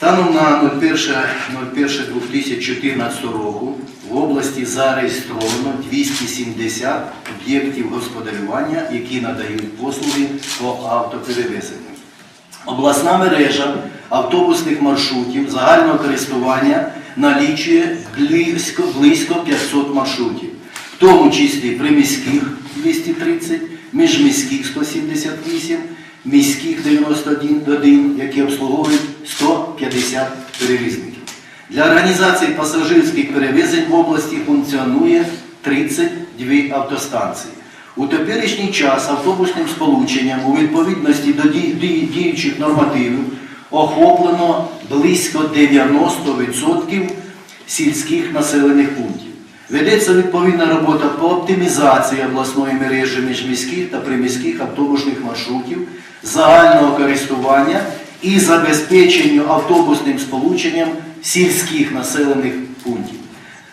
Станом на 01.01.2014 року в області зареєстровано 270 об'єктів господарювання, які надають послуги по автоперевезенню. Обласна мережа автобусних маршрутів загального користування налічує близько, близько 500 маршрутів, в тому числі приміських 230, міжміських 178, міських 91, які обслуговують 150 перевізників. Для організації пасажирських перевезень в області функціонує 32 автостанції. У теперішній час автобусним сполученням у відповідності до ді- ді- діючих нормативів охоплено близько 90% сільських населених пунктів. Ведеться відповідна робота по оптимізації обласної мережі міжміських та приміських автобусних маршрутів загального користування і забезпеченню автобусним сполученням сільських населених пунктів.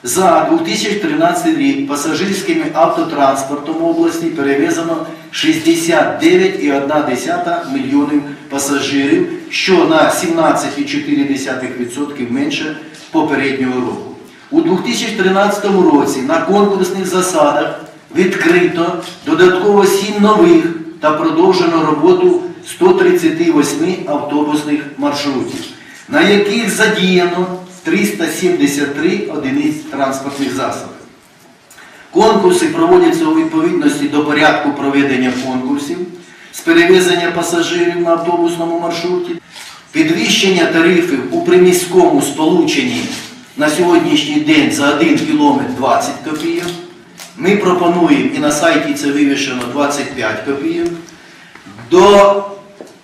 За 2013 рік пасажирським автотранспортом області перевезено 69,1 мільйонів пасажирів, що на 17,4% менше попереднього року. У 2013 році на конкурсних засадах відкрито додатково 7 нових та продовжено роботу 138 автобусних маршрутів, на яких задіяно 373 одиниць транспортних засобів. Конкурси проводяться у відповідності до порядку проведення конкурсів з перевезення пасажирів на автобусному маршруті, підвищення тарифів у приміському сполученні на сьогоднішній день за 1 кілометр 20 копійок. Ми пропонуємо і на сайті це вивішено 25 копійок. До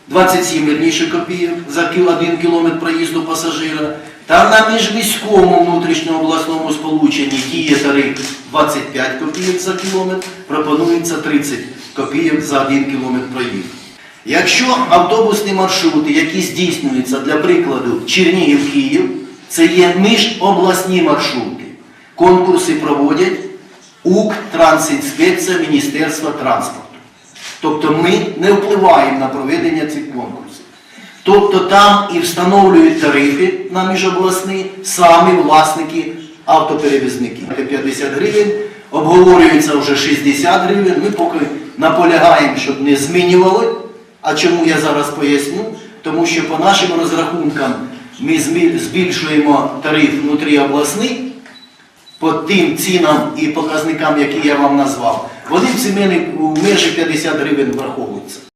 27 верніше копійок за кіл- 1 кілометр проїзду пасажира. Та на міжміському внутрішньообласному сполученні діє тариф 25 копійок за кілометр, пропонується 30 копійок за 1 кілометр проїзду. Якщо автобусні маршрути, які здійснюються, для прикладу, Чернігів-Київ, це є міжобласні маршрути. Конкурси проводять Укртрансінспекція Міністерства транспорту. Тобто ми не впливаємо на проведення цих конкурсів. Тобто там і встановлюють тарифи на міжобласні самі власники автоперевізників. 50 гривень, обговорюється вже 60 гривень. Ми поки наполягаємо, щоб не змінювали. А чому я зараз поясню? Тому що по нашим розрахункам ми збільшуємо тариф внутріобласний по тим цінам і показникам, які я вам назвав. Вони в в межі 50 гривень враховуються.